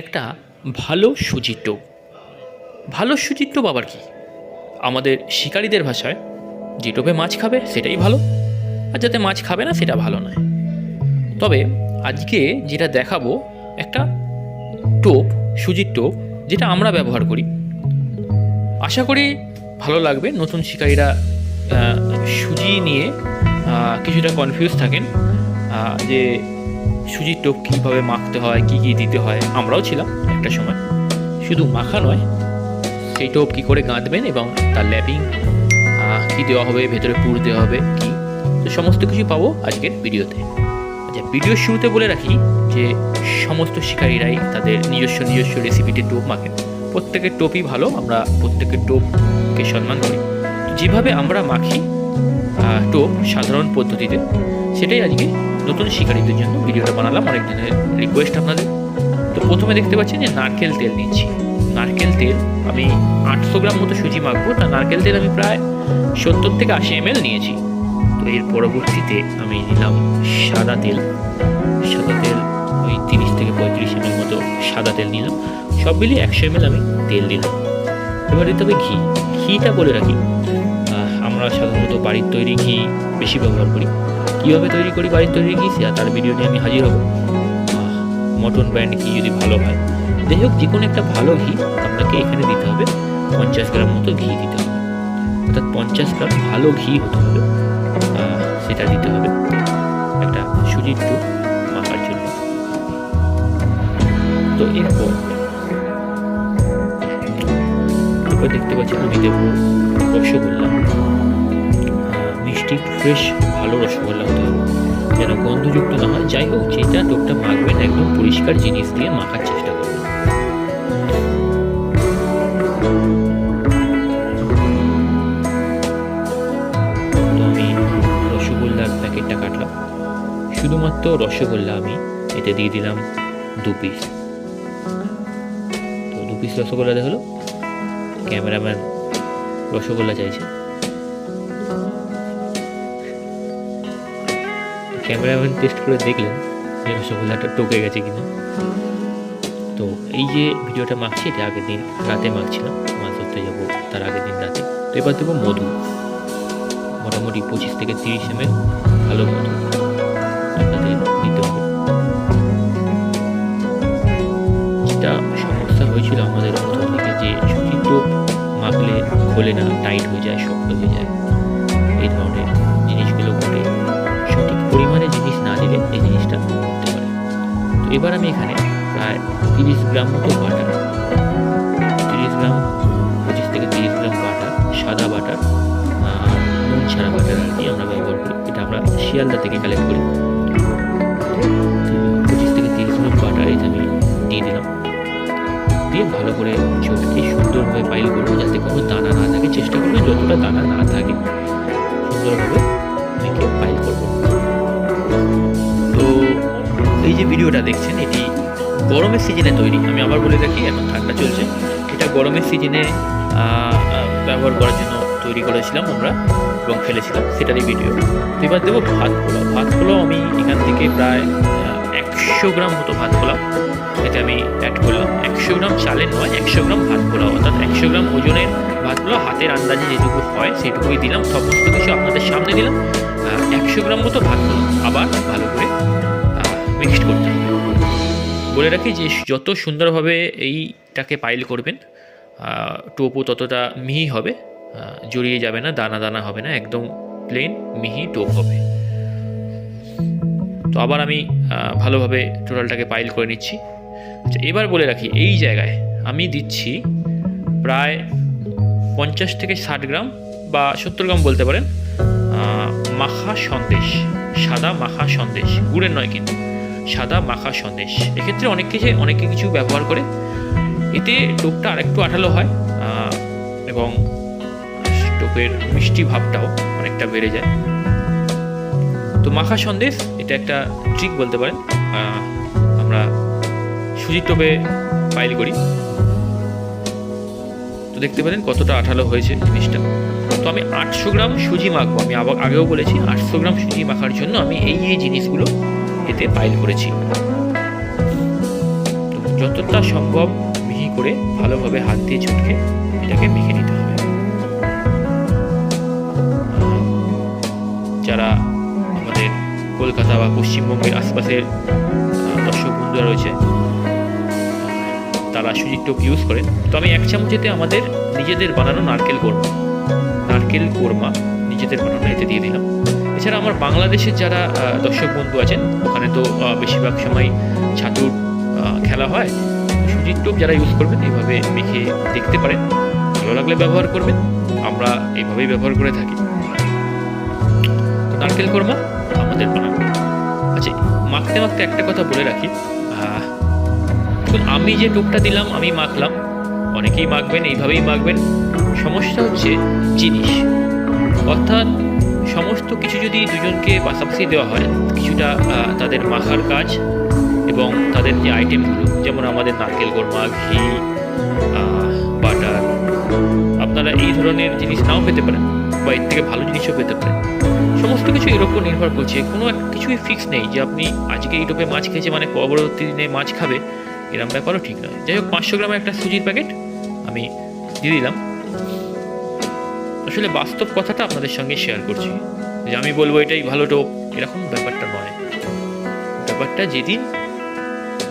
একটা ভালো টোপ। ভালো টোপ আবার কি? আমাদের শিকারীদের ভাষায়, যে টোপে মাছ খাবে সেটাই ভালো, আর যাতে মাছ খাবে না সেটা ভালো নয়। তবে আজকে যেটা দেখাবো, একটা টোপ, সুজির টোপ, যেটা আমরা ব্যবহার করি। আশা করি ভালো লাগবে, নতুন শিকারীরা সুজি নিয়ে কিছুটা কনফিউজ থাকেন যে সুজির টোপ কীভাবে মাখতে হয়, কী কী দিতে হয়, আমরাও ছিলাম একটা সময়। শুধু মাখা নয়, সেই টোপ কী করে গাঁথবেন এবং তার ল্যাপিং কী দেওয়া হবে, ভেতরে পুর দেওয়া হবে, কি? তো সমস্ত কিছু পাবো আজকের ভিডিওতে। আচ্ছা ভিডিওর শুরুতে বলে রাখি যে, সমস্ত শিকারীরাই তাদের নিজস্ব নিজস্ব রেসিপিতে টোপ মাখেন। প্রত্যেকের টোপই ভালো, আমরা প্রত্যেকের টোপকে সম্মান করি। যেভাবে আমরা মাখি টোপ সাধারণ পদ্ধতিতে, সেটাই আজকে নতুন শিকারীদের জন্য ভিডিওটা বানালাম। অনেক দিনের রিকোয়েস্ট আপনাদের। তো প্রথমে দেখতে পাচ্ছেন যে নারকেল তেল নিচ্ছি। নারকেল তেল আমি আটশো গ্রাম মতো সুজি মাখবো। তা নারকেল তেল আমি প্রায় সত্তর থেকে আশি এম নিয়েছি। তো এর পরবর্তীতে আমি নিলাম সাদা তেল। সাদা তেল ওই তিরিশ থেকে পঁয়ত্রিশ এম মতো সাদা তেল নিলাম। সব মিলিয়ে একশো এম আমি তেল দিলাম এবার দিতে হবে ঘি। ঘিটা বলে রাখি। আমরা সাধারণত বাড়ির তৈরি ঘি বেশি ব্যবহার করি। কীভাবে তৈরি করি বাড়ির তৈরি সে তার ভিডিও নিয়ে আমি হাজির হব। মটন ব্র্যান্ড ঘি যদি ভালো হয়। যাই হোক, যে কোনো একটা ভালো ঘি আপনাকে এখানে দিতে হবে। পঞ্চাশ গ্রাম মতো ঘি দিতে হবে। অর্থাৎ পঞ্চাশ গ্রাম ভালো ঘি হতে হবে। সেটা দিতে হবে। একটা সুজির টু মাখার জন্য। তো এরপর দেখতে পাচ্ছি আমি দেবো রসগোল্লা। মিষ্টি ফ্রেশ ভালো রসগোল্লা হতে হবে। যেন গন্ধযুক্ত না হয়। যাই হোক, যেটা টোপটা মাখবেন, একদম পরিষ্কার জিনিস দিয়ে মাখার চেষ্টা করবেন। প্যাকেটটা শুধুমাত্র রসগোল্লা আমি এতে দিয়ে দিলাম দু পিস তো দু পিস রসগোল্লা হলো। ক্যামেরাম্যান রসগোল্লা চাইছে। ক্যামেরাম্যান টেস্ট করে দেখলেন যে রসগোল্লাটা টোকে গেছে কিনা। তো এই যে ভিডিওটা মাখছি, এটা আগের দিন রাতে মাখছিলাম। মাছ ধরতে যাব তার আগের দিন রাতে। তো এবার দেবো মধু। মোটামুটি পঁচিশ থেকে তিরিশ এম ভালো মধু। আপনাদের হবে। যেটা সমস্যা হয়েছিল আমাদের প্রথম থেকে যে টোপ মাখলে খোলে না টাইট হয়ে যায়, শক্ত হয়ে যায়। এই ধরনের জিনিস এই জিনিসটা হতে পারে। তো এবার আমি এখানে প্রায় তিরিশ গ্রাম মতো বাটার তিরিশ গ্রাম, পঁচিশ থেকে তিরিশ গ্রাম বাটার, সাদা বাটার নুন ছাড়া বাটার আর কি আমরা ব্যবহার করি। এটা আমরা শিয়ালদা থেকে কালেক্ট করি। পঁচিশ থেকে তিরিশ গ্রাম বাটার এটা আমি দিয়ে দিলাম। দিয়ে ভালো করে চোখকে সুন্দরভাবে পাইল করব। যাতে কোনো দানা না থাকে। চেষ্টা করব যতটা দানা না থাকে সুন্দরভাবে ভিডিওটা দেখছেন, এটি গরমের সিজনে তৈরি। আমি আবার বলে রাখি, এখন ঠান্ডা চলছে। এটা গরমের সিজনে ব্যবহার করার জন্য তৈরি করেছিলাম আমরা এবং ফেলেছিলাম। সেটারই ভিডিও তো এবার দেবো ভাত পোলাও। ভাত পোলাও আমি এখান থেকে প্রায় একশো গ্রাম মতো ভাত পোলাও এতে আমি অ্যাড করলাম। একশো গ্রাম চালের নয়, একশো গ্রাম ভাত পোলাও। অর্থাৎ একশো গ্রাম ওজনের ভাত পোলাও। হাতের আন্দাজে যেটুকু হয় সেটুকুই দিলাম। সমস্ত কিছু আপনাদের সামনে দিলাম। একশো গ্রাম মতো ভাত পোলাও। আবার ভালো করে মিক্সড করতে হবে। বলে রাখি যে যত সুন্দরভাবে এইটাকে পাইল করবেন টোপও ততটা মিহি হবে জড়িয়ে যাবে না, দানা দানা হবে না, একদম প্লেন মিহি টোপ হবে। তো আবার আমি ভালোভাবে টোটালটাকে পাইল করে নিচ্ছি। আচ্ছা এবার বলে রাখি, এই জায়গায় আমি দিচ্ছি প্রায় পঞ্চাশ থেকে ষাট গ্রাম বা সত্তর গ্রাম বলতে পারেন মাখা সন্দেশ, সাদা মাখা সন্দেশ। গুড়ের নয় কিন্তু। সাদা মাখা সন্দেশ। এক্ষেত্রে অনেক কিছু অনেকে কিছু ব্যবহার করে। এতে টোপটা আরেকটু আঠালো হয় এবং টোপের মিষ্টি ভাবটাও অনেকটা বেড়ে যায়। তো মাখা সন্দেশ, এটা একটা ট্রিক বলতে পারেন। আমরা সুজির টোপে পাইল করি। তো দেখতে পারেন কতটা আঠালো হয়েছে জিনিসটা। তো আমি আটশো গ্রাম সুজি মাখবো। আমি আগেও বলেছি, আটশো গ্রাম সুজি মাখার জন্য আমি এই এই জিনিসগুলো এতে পাইল করেছি। যতটা সম্ভব মিহি করে ভালোভাবে হাত দিয়ে ছুটকে এটাকে মেখে নিতে হবে। যারা আমাদের কলকাতা বা পশ্চিমবঙ্গের আশপাশের দর্শক বন্ধুরা রয়েছে, তারা সুজির টোপ ইউজ করেন। তো আমি এক চামচেতে আমাদের নিজেদের বানানো নারকেল কোরমা নারকেল কোরমা নিজেদের বানানো এতে দিয়ে দিলাম। এছাড়া আমার বাংলাদেশের যারা দর্শক বন্ধু আছেন, ওখানে তো বেশিরভাগ সময় ছাতুর খেলা হয়। সুজির টোপ যারা ইউজ করবেন এইভাবে মেখে দেখতে পারেন। ভালো লাগলে ব্যবহার করবেন। আমরা এইভাবেই ব্যবহার করে থাকি। নারকেল কোরমা, আমাদের বানানো। আচ্ছা মাখতে মাখতে একটা কথা বলে রাখি। আমি যে টোপটা দিলাম, আমি মাখলাম। অনেকেই মাখবেন, এইভাবেই মাখবেন। সমস্যা হচ্ছে জিনিস। অর্থাৎ সমস্ত কিছু যদি দুজনকে পাশাপাশি দেওয়া হয়, কিছুটা তাদের মাখার কাজ এবং তাদের যে আইটেমগুলো যেমন আমাদের নারকেল গোরমা ঘি বাটার, আপনারা এই ধরনের জিনিস নাও পেতে পারেন বা এর থেকে ভালো জিনিসও পেতে পারেন। সমস্ত কিছু এর উপর নির্ভর করছে। কোনো কিছুই ফিক্স নেই যে আপনি আজকে এই টোপে মাছ খেয়েছে মানে পরবর্তী দিনে মাছ খাবে এরম ব্যাপারও ঠিক নয়। যাই হোক, পাঁচশো গ্রামের একটা সুজির প্যাকেট আমি দিয়ে দিলাম। আসলে বাস্তব কথাটা আপনাদের সঙ্গে শেয়ার করছি। যে আমি বলব এটাই ভালো টোপ, এরকম ব্যাপারটা নয়। ব্যাপারটা যেদিন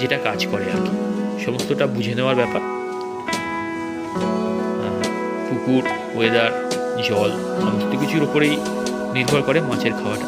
যেটা কাজ করে আর কি, সমস্তটা বুঝে নেওয়ার ব্যাপার। পুকুর ওয়েদার জল, সমস্ত কিছুর উপরেই নির্ভর করে মাছের খাওয়াটা।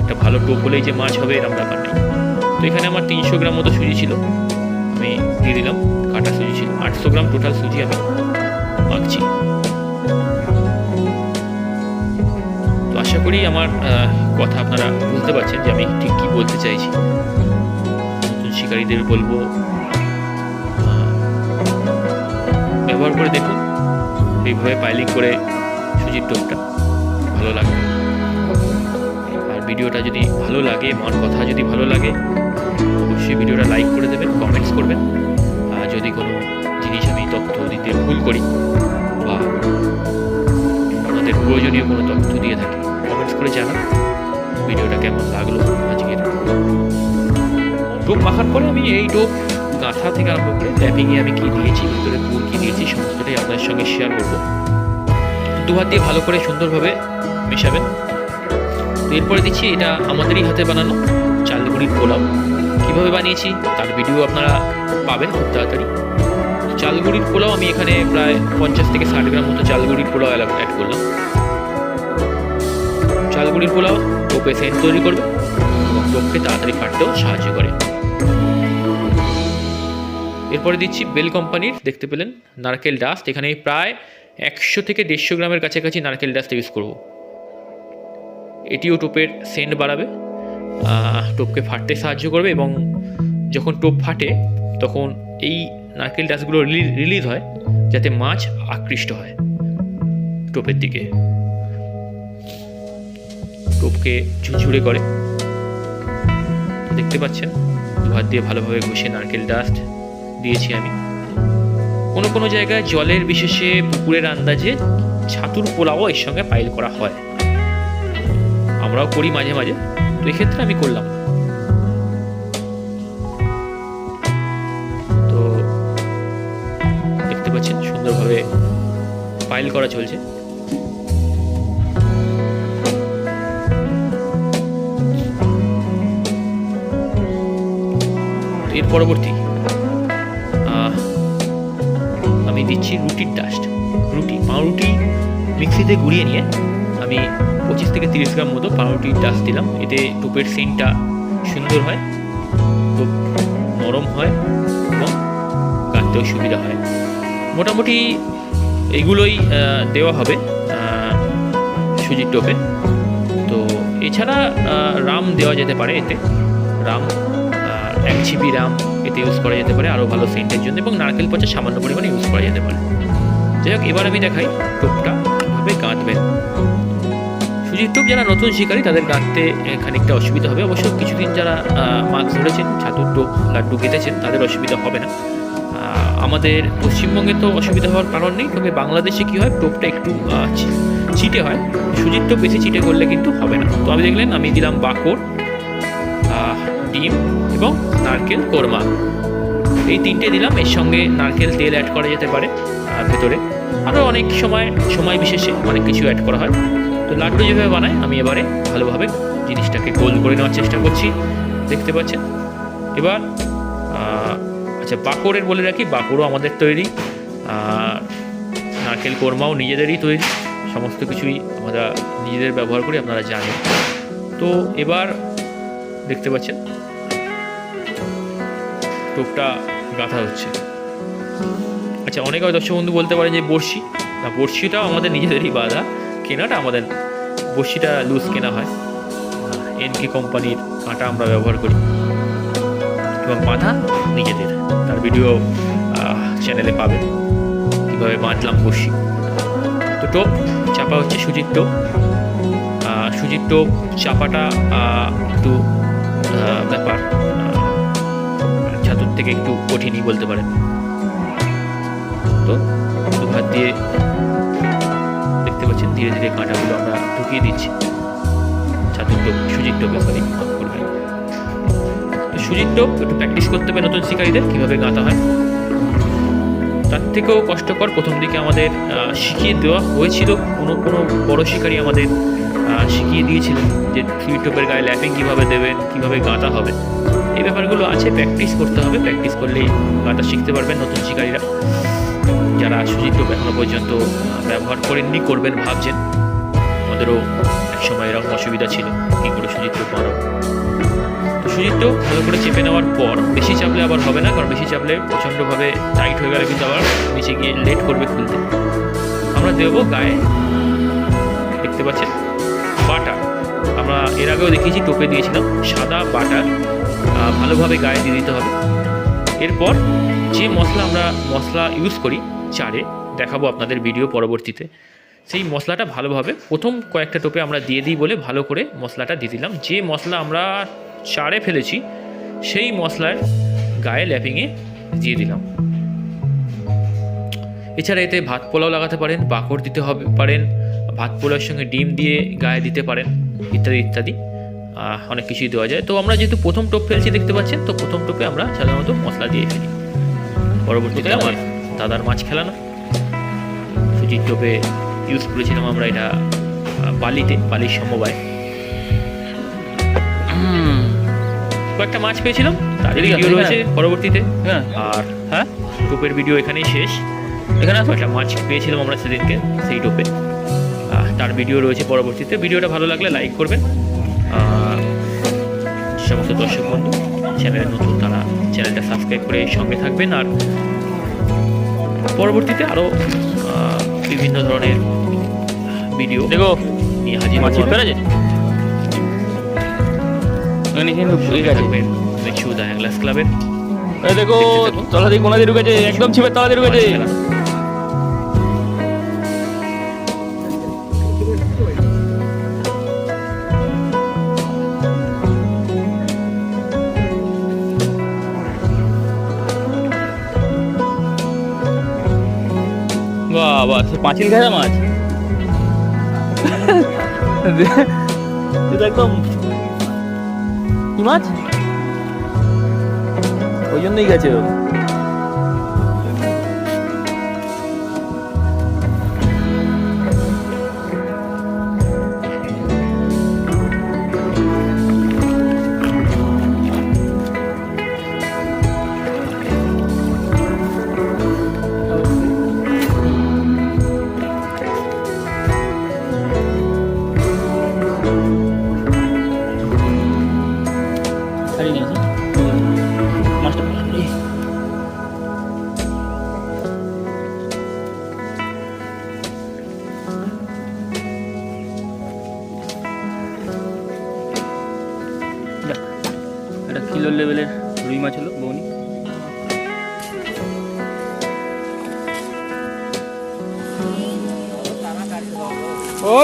একটা ভালো টোপ হলেই যে মাছ হবে এরকম ব্যাপার নেই। তো এখানে আমার তিনশো গ্রাম মতো সুজি ছিল। আমি দিয়ে দিলাম, কাটা সুজি ছিল। আটশো গ্রাম টোটাল সুজি আমি মাখছি। আশা করি আমার কথা আপনারা বুঝতে পারছেন যে আমি ঠিক কী বলতে চাইছি। নতুন শিকারীদের বলব ব্যবহার করে দেখুন। এইভাবে পাইলিং করে সুজির টোপটা ভালো লাগবে। আর ভিডিওটা যদি ভালো লাগে আমার কথা যদি ভালো লাগে, অবশ্যই ভিডিওটা লাইক করে দেবেন, কমেন্টস করবেন। আর যদি কোনো জিনিস আমি তথ্য দিতে ভুল করি বা আপনাদের প্রয়োজনীয় কোনো তথ্য দিয়ে থাকি করে জানান ভিডিওটা কেমন লাগল আজকের টোপ মাখার পরে আমি এই টোপ গাঁথা থেকে আরম্ভ করে ট্যাপিংয়ে আমি কী দিয়েছি, ভিতরে পুর কী দিয়েছি, সমস্তটাই আপনাদের সঙ্গে শেয়ার করব। দু হাত দিয়ে ভালো করে সুন্দরভাবে মেশাবেন। তো এরপরে দিচ্ছি এটা আমাদেরই হাতে বানানো চালগুড়ির পোলাও। কীভাবে বানিয়েছি তার ভিডিও আপনারা পাবেন খুব তাড়াতাড়ি। চালগুড়ির পোলাও আমি এখানে প্রায় পঞ্চাশ থেকে ষাট গ্রাম মতো চালগুড়ির পোলাও অ্যাড করলাম। চালগুড়ির পোলাও টোপে সেন্ট তৈরি করবে। এবং টোপকে তাড়াতাড়ি ফাটতেও সাহায্য করে। এরপরে দিচ্ছি বেল কোম্পানির, দেখতে পেলেন, নারকেল ডাস্ট। এখানে প্রায় একশো থেকে দেড়শো গ্রামের কাছাকাছি নারকেল ডাস্ট ইউজ করব। এটিও টোপের সেন্ট বাড়াবে টোপকে ফাটতে সাহায্য করবে এবং যখন টোপ ফাটে, তখন এই নারকেল ডাস্টগুলো রিলিজ হয়, যাতে মাছ আকৃষ্ট হয় টোপের দিকে। টোপকে ঝুরঝুরে করে। দেখতে পাচ্ছেন দু হাত দিয়ে ভালোভাবে ঘষে নারকেল ডাস্ট দিয়েছি আমি। কোনো কোনো জায়গায় জলের বিশেষে পুকুরের আন্দাজে ছাতুর পোলাও এর সঙ্গে পাইল করা হয়। আমরাও করি মাঝে মাঝে, তো এক্ষেত্রে আমি করলাম। তো দেখতে পাচ্ছেন, সুন্দরভাবে পাইল করা চলছে। এর পরবর্তী। আমি দিচ্ছি রুটির ডাস্ট রুটি, পাউরুটি মিক্সিতে গুঁড়িয়ে নিয়ে আমি পঁচিশ থেকে তিরিশ গ্রাম মতো পাউরুটির ডাস্ট দিলাম। এতে টুপের সিনটা সুন্দর হয় টুপ নরম হয় এবং কাটতেও সুবিধা হয়। মোটামুটি এগুলোই দেওয়া হবে সুজির টোপে। তো এছাড়া রাম দেওয়া যেতে পারে এতে। রাম এক জিবি রাম এতে ইউজ করা যেতে পারে, আরও ভালো সেন্টের জন্য, এবং নারকেল পচা সামান্য পরিমাণে ইউজ করা যেতে পারে। যাই হোক, এবার আমি দেখাই টোপটা কীভাবে গাঁথবেন সুজির টোপ যারা নতুন শিকারী, তাদের গাঁথতে খানিকটা অসুবিধা হবে। অবশ্য কিছুদিন যারা মাছ ধরেছেন, ছাতুর টোপ, লাড্ডু গেঁথেছেন তাদের অসুবিধা হবে না। আমাদের পশ্চিমবঙ্গে তো অসুবিধা হওয়ার কারণ নেই, তবে বাংলাদেশে কী হয়, টোপটা একটু চিটে হয়। সুজির টোপ বেশি চিটে করলে কিন্তু হবে না। তো আমি দেখলেন, আমি দিলাম বাকর ডিম এবং নারকেল কোরমা। এই তিনটে দিলাম, এর সঙ্গে নারকেল তেল অ্যাড করা যেতে পারে ভেতরে। আরও অনেক সময় সময় বিশেষে অনেক কিছু অ্যাড করা হয়। তো লাড্ডু যেভাবে বানায়, আমি এবারে ভালোভাবে জিনিসটাকে গোল করে নেওয়ার চেষ্টা করছি, দেখতে পাচ্ছেন? এবার আচ্ছা বাঁকড়ের বলে রাখি বাঁকড়ও আমাদের তৈরি নারকেল কোরমাও নিজেদেরই তৈরি, সমস্ত কিছুই আমরা নিজেদের ব্যবহার করি, আপনারা জানেন। তো এবার দেখতে পাচ্ছেন টোপটা গাঁথা হচ্ছে। আচ্ছা অনেক হয়তো দর্শক বন্ধু বলতে পারেন যে বড়শি। না, বড়শিটাও আমাদের নিজেদেরই বাঁধা। কেনাটা আমাদের, বড়শিটা লুজ কেনা হয়। এনকে কোম্পানির কাঁটা আমরা ব্যবহার করি। এবং বাঁধা নিজেদের। তার ভিডিও চ্যানেলে পাবেন। কীভাবে বাঁধলাম বসি তো টোপ চাপা হচ্ছে সুজির টোপ। সুজির টোপ চাপাটা একটু ব্যাপার। থেকে একটু কঠিনই বলতে পারেন। তো দু হাত দিয়ে দেখতে পাচ্ছেন, ধীরে ধীরে কাঁটাগুলো আমরা ঢুকিয়ে দিচ্ছি। ছাতুর টোপ, সুজির টোপে সরি করবেন সুজির টোপ একটু প্র্যাকটিস করতে হবে নতুন শিকারীদের, কীভাবে গাঁথা হয়। তার থেকেও কষ্টকর, প্রথম দিকে আমাদের শিখিয়ে দেওয়া হয়েছিল। কোনো কোনো বড় শিকারী আমাদের শিখিয়ে দিয়েছিলেন যে থ্রি টোপের গায়ে ল্যাপিং কীভাবে দেবেন, কীভাবে গাঁথা হবে। এই ব্যাপারগুলো আছে প্র্যাকটিস করতে হবে প্র্যাকটিস করলেই গাঁথা শিখতে পারবেন নতুন শিকারীরা। যারা সুজিত টোপ এখনও পর্যন্ত ব্যবহার করেননি, করবেন ভাবছেন। আমাদেরও এক সময় এরকম অসুবিধা ছিল, কী করে সুজিত টোপ মারাবো তো সুজিত ভালো করে চেপে নেওয়ার পর, বেশি চাপলে আবার হবে না, কারণ বেশি চাপলে প্রচণ্ডভাবে টাইট হয়ে গেলে কিন্তু আবার নিচে গিয়ে লেট করবে খুলতে। আমরা দেবো গায়ে। দেখতে পাচ্ছেন? বাটার আমরা এর আগেও দেখিয়েছি, টোপে দিয়েছিলাম। সাদা বাটার ভালোভাবে গায়ে দিয়ে দিতে হবে। এরপর যে মশলা আমরা মশলা ইউজ করি চারে, দেখাবো আপনাদের ভিডিও পরবর্তীতে। সেই মশলাটা ভালোভাবে প্রথম কয়েকটা টোপে আমরা দিয়ে দিই বলে ভালো করে মশলাটা দিয়ে দিলাম। যে মশলা আমরা চারে ফেলেছি, সেই মশলার গায়ে ল্যাপিংয়ে দিয়ে দিলাম। এছাড়া এতে ভাত পোলাও লাগাতে পারেন বাকড় দিতে হবে পারেন, ভাত পোলাওয়ের সঙ্গে ডিম দিয়ে গায়ে দিতে পারেন, ইত্যাদি ইত্যাদি। অনেক কিছুই দেওয়া যায়। তো আমরা যেহেতু প্রথম টোপ ফেলছি দেখতে পাচ্ছেন তো প্রথম টোপে আমরা সাধারণত মশলা দিয়ে ফেলি। পরবর্তীতে আমার দাদার মাছ খেলানো। সুজির টোপে ইউজ করেছিলাম আমরা এটা বালিতে বালির সমবায়। কয়েকটা মাছ পেয়েছিলাম এদিকে ভিডিও রয়েছে পরবর্তীতে। হ্যাঁ। আর হ্যাঁ। টোপের ভিডিও এখানেই শেষ। এখানে কয়েকটা মাছ পেয়েছিলাম আমরা সেদিনকে সেই টোপে। তার ভিডিও রয়েছে পরবর্তীতে। ভিডিওটা ভালো লাগলে লাইক করবেন। সমস্ত দর্শক বন্ধু চ্যানেলে নতুন তারা চ্যানেলটা সাবস্ক্রাইব করে সঙ্গে থাকবেন আর পরবর্তীতে আরও বিভিন্ন ধরনের ভিডিও দেখো নিয়ে হাজির মাছ হব পেরে আছে এখানে কিন্তু ঠিক আছে থাকবেন দেখছি উদয় গ্লাস ক্লাবের দেখো। তলা দিয়ে কোনা দিয়ে ঢুকেছে একদম ছিপের তলা দিয়ে ঢুকেছে পাঁচিল ঘেরা মাছ? একদম কি মাছ? ওই জন্যই গেছে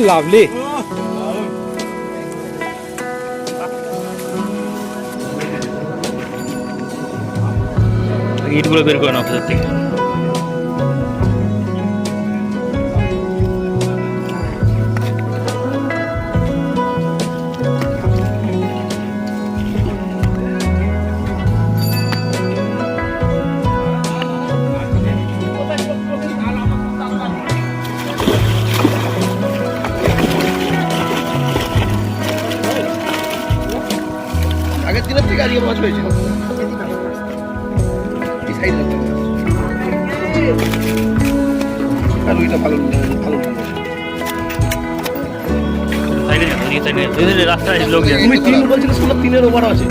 lovely. ইটগুলো বের করে নাও ভেতর থেকে আর ওইটা ভালো ভালো রাস্তায় লোক তুমি তিন বলছিলে তিনের ওভার আছে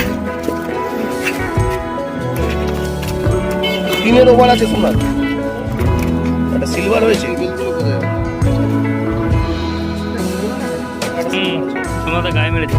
তিনের ওভার আছে শোনার একটা সিলভার হয়েছে সোনাটা গায়ে মেরেছে